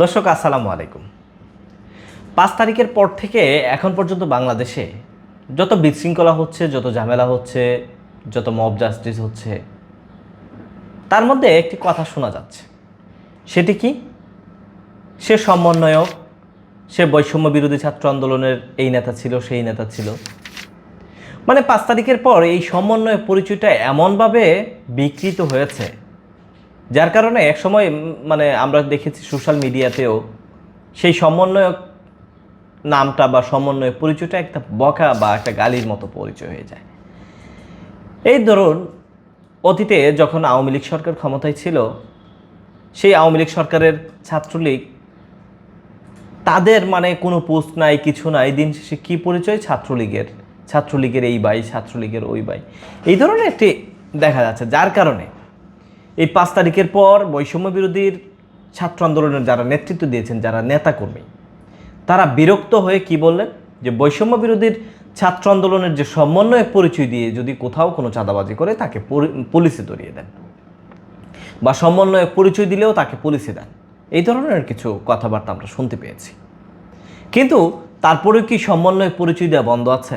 দর্শক, আসসালামু আলাইকুম। পাঁচ তারিখের পর থেকে এখন পর্যন্ত বাংলাদেশে যত বিশৃঙ্খলা হচ্ছে, যত ঝামেলা হচ্ছে, যত মব জাস্টিস হচ্ছে, তার মধ্যে একটি কথা শোনা যাচ্ছে। সেটি কি? সে সমন্বয়ক, সে বৈষম্য বিরোধী ছাত্র আন্দোলনের এই নেতা ছিল, সেই নেতা ছিল। মানে পাঁচ তারিখের পর এই সমন্বয় পরিচয়টা এমনভাবে বিকৃত হয়েছে যার কারণে একসময় মানে আমরা দেখেছি সোশ্যাল মিডিয়াতেও সেই সমন্বয়ক নামটা বা সমন্বয় পরিচয়টা একটা বকা বা একটা গালির মতো পরিচয় হয়ে যায়। এই ধরুন, অতীতে যখন আওয়ামী লীগ সরকার ক্ষমতায় ছিল, সেই আওয়ামী লীগ সরকারের ছাত্রলীগ, তাদের মানে কোনো পোস্ট নাই, কিছু নাই, দিন শেষে কী পরিচয়? ছাত্রলীগের ছাত্রলীগের এই বাই, ছাত্রলীগের ওই বাই। এই ধরনের একটি দেখা যাচ্ছে, যার কারণে এই পাঁচ তারিখের পর বৈষম্য বিরোধীর ছাত্র আন্দোলনের যারা নেতৃত্ব দিয়েছেন, যারা নেতাকর্মী, তারা বিরক্ত হয়ে কি বললেন? যে বৈষম্য বিরোধীর ছাত্র আন্দোলনের যে সমন্বয় পরিচয় দিয়ে যদি কোথাও কোনো চাঁদাবাজি করে, তাকে পুলিশে ধরিয়ে দেন। বা সমন্বয় পরিচয় দিলেও তাকে পুলিশে দেন। এই ধরনের কিছু কথাবার্তা আমরা শুনতে পেয়েছি। কিন্তু তারপরে কি সমন্বয় পরিচয় দেওয়া বন্ধ আছে?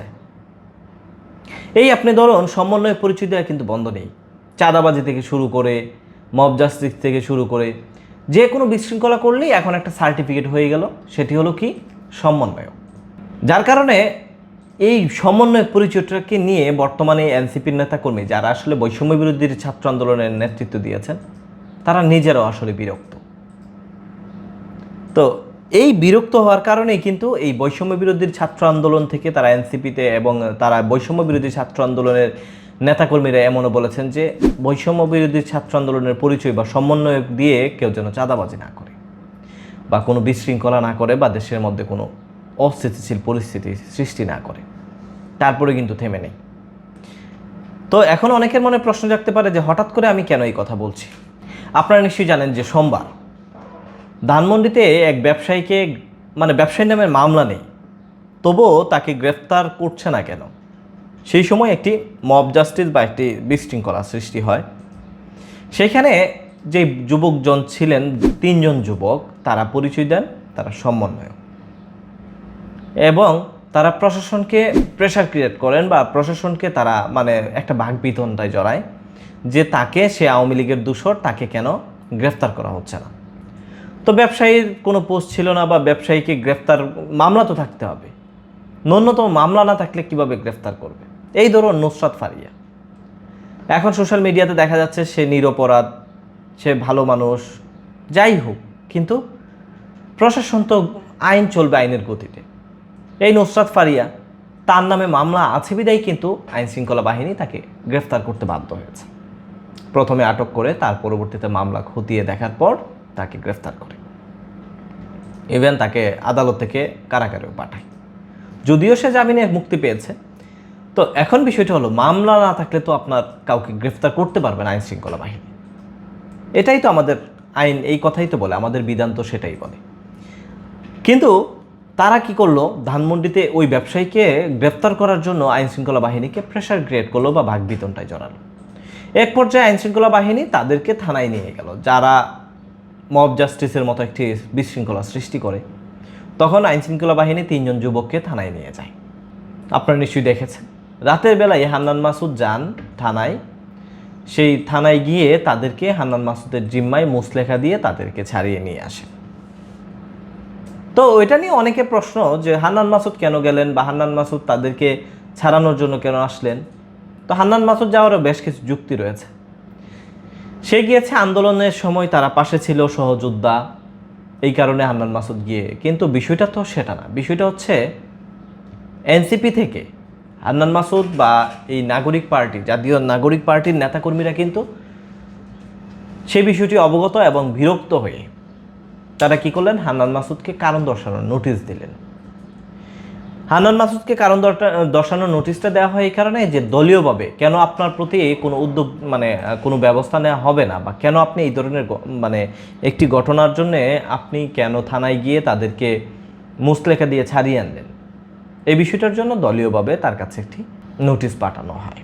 এই আপনি ধরুন সমন্বয় পরিচয় দেওয়া কিন্তু বন্ধ নেই। চাঁদাবাজি থেকে শুরু করে মব জাস্টিস থেকে শুরু করে, যে কোনো বিশৃঙ্খলা করলেই এখন একটা সার্টিফিকেট হয়ে গেল, সেটি হলো কি? সমন্বয়। যার কারণে এই সমন্বয় পরিচয়টাকে নিয়ে বর্তমানে এনসিপির নেতাকর্মী যারা আসলে বৈষম্য বিরোধীর ছাত্র আন্দোলনের নেতৃত্ব দিয়েছেন, তারা নিজেরাও আসলে বিরক্ত। তো এই বিরক্ত হওয়ার কারণেই কিন্তু এই বৈষম্য বিরোধীর ছাত্র আন্দোলন থেকে তারা এনসিপিতে এবং তারা বৈষম্য বিরোধী ছাত্র আন্দোলনের নেতাকর্মীরা এমনও বলেছেন যে বৈষম্য বিরোধী ছাত্র আন্দোলনের পরিচয় বা সমন্বয় দিয়ে কেউ যেন চাঁদাবাজি না করে বা কোনো বিশৃঙ্খলা না করে বা দেশের মধ্যে কোনো অস্থিতিশীল পরিস্থিতি সৃষ্টি না করে। তারপরে কিন্তু থেমে নেই। তো এখন অনেকের মনে প্রশ্ন জাগতে পারে যে হঠাৎ করে আমি কেন এই কথা বলছি? আপনারা নিশ্চয়ই জানেন যে সোমবার ধানমন্ডিতে এক ব্যবসায়ীকে মানে ব্যবসায়ী নামের মামলা নেই, তবুও তাকে গ্রেফতার করছে না কেন? সেই সময় একটি মব জাস্টিস বা একটি বিশৃঙ্খলা সৃষ্টি হয়। সেখানে যে যুবকজন ছিলেন, তিনজন যুবক, তারা পরিচয় দেন, তারা সমন্বয় এবং তারা প্রশাসনকে প্রেশার ক্রিয়েট করেন বা প্রশাসনকে তারা মানে একটা বাঘবিতনটায় জড়ায় যে তাকে সে আওয়ামী লীগের দূষর, তাকে কেন গ্রেফতার করা হচ্ছে না। তো ব্যবসায়ীর কোনো পোস্ট ছিল না বা ব্যবসায়ীকে গ্রেফতার, মামলা তো থাকতে হবে। ন্যূনতম মামলা না থাকলে কীভাবে গ্রেফতার করবে? এই ধরুন নুসরাত ফারিয়া। এখন সোশ্যাল মিডিয়াতে দেখা যাচ্ছে সে নিরপরাধ, সে ভালো মানুষ, যাই হোক, কিন্তু প্রশাসন তো আইন চলবে আইনের গতিতে। এই নুসরাত ফারিয়া, তার নামে মামলা আছে বিদায়, কিন্তু আইন শৃঙ্খলা বাহিনী তাকে গ্রেফতার করতে বাধ্য হয়েছে। প্রথমে আটক করে, তার পরবর্তীতে মামলা খতিয়ে দেখার পর তাকে গ্রেফতার করে। ইভেন তাকে আদালত থেকে কারাগারেও পাঠায়। যদিও সে জামিনে মুক্তি পেয়েছে তো এখন বিষয়টা হলো, মামলা না থাকলে তো আপনার কাউকে গ্রেফতার করতে পারবে না আইন শৃঙ্খলা বাহিনী। এটাই তো আমাদের আইন, এই কথাই তো বলে, আমাদের বিধান তো সেটাই বলে। কিন্তু তারা কি করল? ধানমন্ডিতে ওই ব্যবসায়ীকে গ্রেফতার করার জন্য আইন শৃঙ্খলা বাহিনীকে প্রেশার ক্রিয়েট করল বা ভাগবিতনটায় জড়ালো। এক পর্যায়ে আইন শৃঙ্খলা বাহিনী তাদেরকে থানায় নিয়ে গেল। যারা মব জাস্টিসের মতো একটি বিশৃঙ্খলা সৃষ্টি করে, তখন আইন শৃঙ্খলা বাহিনী তিনজন যুবককে থানায় নিয়ে যায়। আপনারা নিশ্চয়ই দেখেছেন। রাতের বেলায় হান্নান মাসুদ যান থানায়। সেই থানায় গিয়ে তাদেরকে হান্নান মাসুদের জিম্মায় মুসলেখা দিয়ে তাদেরকে ছাড়িয়ে নিয়ে আসে। তো ওইটা নিয়ে অনেকে প্রশ্ন যে হান্নান মাসুদ কেন গেলেন বা হান্নান মাসুদ তাদেরকে ছাড়ানোর জন্য কেন আসলেন? তো হান্নান মাসুদ যাওয়ারও বেশ কিছু যুক্তি রয়েছে। সে গিয়েছে আন্দোলনের সময় তারা পাশে ছিল সহযোদ্ধা। এই কারণে হান্নান মাসুদ গিয়ে, কিন্তু বিষয়টা তো সেটা না। বিষয়টা হচ্ছে এনসিপি থেকে হান্নান মাসুদ বা এই নাগরিক পার্টি, জাতীয় নাগরিক পার্টির নেতাকর্মীরা কিন্তু সেই বিষয়টি অবগত এবং বিরক্ত হয়ে তারা কি করলেন? হান্নান মাসুদকে কারণ দর্শানোর নোটিশ দিলেন। হান্নান মাসুদকে কারণ দর্শানোর নোটিশটা দেওয়া হয় এই কারণে যে দলীয়ভাবে কেন আপনার প্রতি কোনো উদ্যোগ মানে কোনো ব্যবস্থা নেওয়া হবে না বা কেন আপনি এই ধরনের মানে একটি ঘটনার জন্যে আপনি কেন থানায় গিয়ে তাদেরকে মুসলেখা দিয়ে ছাড়িয়ে আনলেন? এই বিষয়টার জন্য দলীয়ভাবে তার কাছে একটি নোটিশ পাঠানো হয়।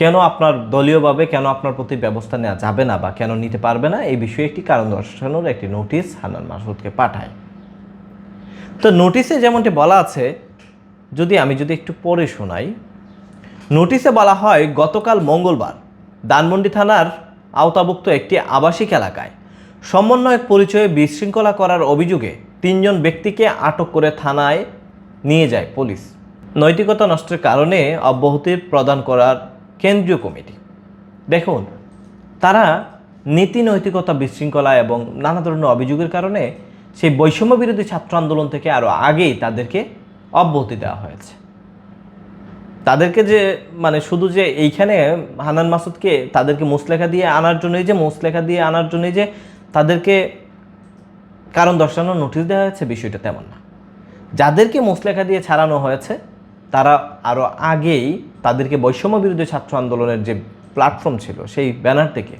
কেন আপনার দলীয়ভাবে, কেন আপনার প্রতি ব্যবস্থা নেওয়া যাবে না বা কেন নিতে পারবে না, এই বিষয়ে একটি কারণ দর্শানোর একটি নোটিশ হান্নান মাসুদকে পাঠায়। তো নোটিশে যেমনটি বলা আছে, যদি আমি যদি একটু পরে শোনাই, নোটিশে বলা হয়, গতকাল মঙ্গলবার দানমন্ডি থানার আওতাভুক্ত একটি আবাসিক এলাকায় সমন্বয়ক পরিচয়ে বিশৃঙ্খলা করার অভিযোগে তিনজন ব্যক্তিকে আটক করে থানায় নিয়ে যায় পুলিশ। নৈতিকতা নষ্টের কারণে অব্যাহতি প্রদান করার কেন্দ্রীয় কমিটি। দেখুন, তারা নীতি নৈতিকতা বিশৃঙ্খলা এবং নানা ধরনের অভিযোগের কারণে সেই বৈষম্য বিরোধী ছাত্র আন্দোলন থেকে আরও আগেই তাদেরকে অব্যাহতি দেওয়া হয়েছে। তাদেরকে যে মানে শুধু যে এইখানে হানান মাসুদকে তাদেরকে মুসলেখা দিয়ে আনার জন্যই যে, মুসলেখা দিয়ে আনার জন্যই যে তাদেরকে কারণ দর্শানোর নোটিশ দেওয়া হয়েছে, বিষয়টা তেমন না। যাদেরকে মুসলেখা দিয়ে ছাড়ানো হয়েছে, তারা আরও আগেই তাদেরকে বৈষম্য বিরোধী ছাত্র আন্দোলনের যে প্ল্যাটফর্ম ছিল, সেই ব্যানার থেকে,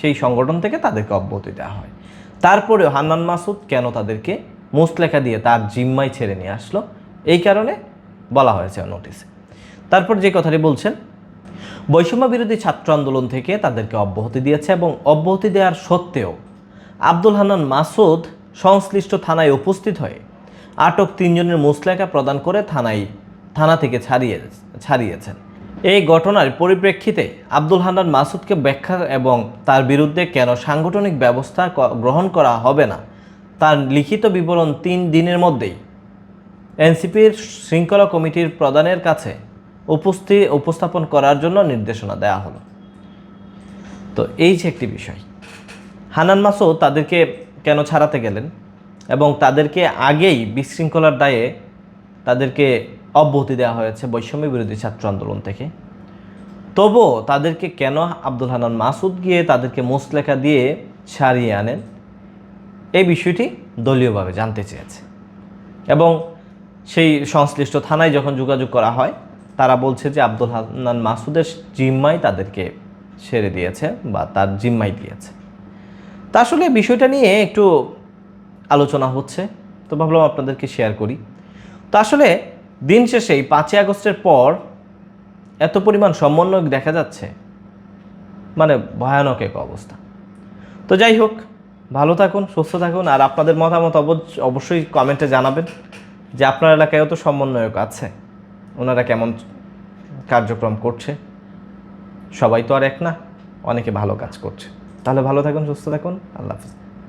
সেই সংগঠন থেকে তাদেরকে অব্যাহতি দেওয়া হয়। তারপরেও হান্নান মাসুদ কেন তাদেরকে মুসলেখা দিয়ে তার জিম্মায় ছেড়ে নিয়ে আসলো, এই কারণে বলা হয়েছে নোটিশে তারপর যে কথাটি বলছেন বৈষম্য বিরোধী ছাত্র আন্দোলন থেকে তাদেরকে অব্যাহতি দিয়েছে এবং অব্যাহতি দেওয়ার সত্ত্বেও আব্দুল হান্নান মাসুদ সংশ্লিষ্ট থানায় উপস্থিত হয়ে আটক তিনজনের মুসলেখা প্রদান করে থানায়, থানা থেকে ছাড়িয়ে, ছাড়িয়েছেন। এই ঘটনার পরিপ্রেক্ষিতে আব্দুল হান্নান মাসুদকে ব্যাখ্যা এবং তার বিরুদ্ধে কেন সাংগঠনিক ব্যবস্থা গ্রহণ করা হবে না, তার লিখিত বিবরণ তিন দিনের মধ্যেই এনসিপির শৃঙ্খলা কমিটির প্রধানের কাছে উপস্থিত উপস্থাপন করার জন্য নির্দেশনা দেওয়া হলো। তো এই যে একটি বিষয় হানান মাসুদ তাদেরকে কেন ছাড়াতে গেলেন? এবং তাদেরকে আগেই বিশৃঙ্খলার দায়ে তাদেরকে অব্যাহতি দেওয়া হয়েছে বৈষম্য বিরোধী ছাত্র আন্দোলন থেকে। তবুও তাদেরকে কেন আব্দুল হানান মাসুদ গিয়ে তাদেরকে মুসলেখা দিয়ে সারিয়ে আনেন? এই বিষয়টি দলীয়ভাবে জানতে চেয়েছে। এবং সেই সংশ্লিষ্ট থানায় যখন যোগাযোগ করা হয়, তারা বলছে যে আব্দুল হান্নান মাসুদের জিম্মাই তাদেরকে সেরে দিয়েছে বা তার জিম্মাই দিয়েছে। তা আসলে বিষয়টা নিয়ে একটু আলোচনা হচ্ছে। তো ভাবলাম আপনাদেরকে শেয়ার করি। তো আসলে দিন শেষে এই পাঁচই আগস্টের পর এত পরিমাণ সমন্বয় দেখা যাচ্ছে। মানে ভয়ানক এক অবস্থা। তো যাই হোক, ভালো থাকুন, সুস্থ থাকুন। আর আপনাদের মতামত অবশ্য- অবশ্যই কমেন্টে জানাবেন যে আপনার এলাকায়ও তো সমন্বয়ক আছে। ওনারা কেমন কার্যক্রম করছে? সবাই তো আর এক না, অনেকে ভালো কাজ করছে। তাহলে ভালো থাকুন, সুস্থ থাকুন। আল্লাহ হাফিজ।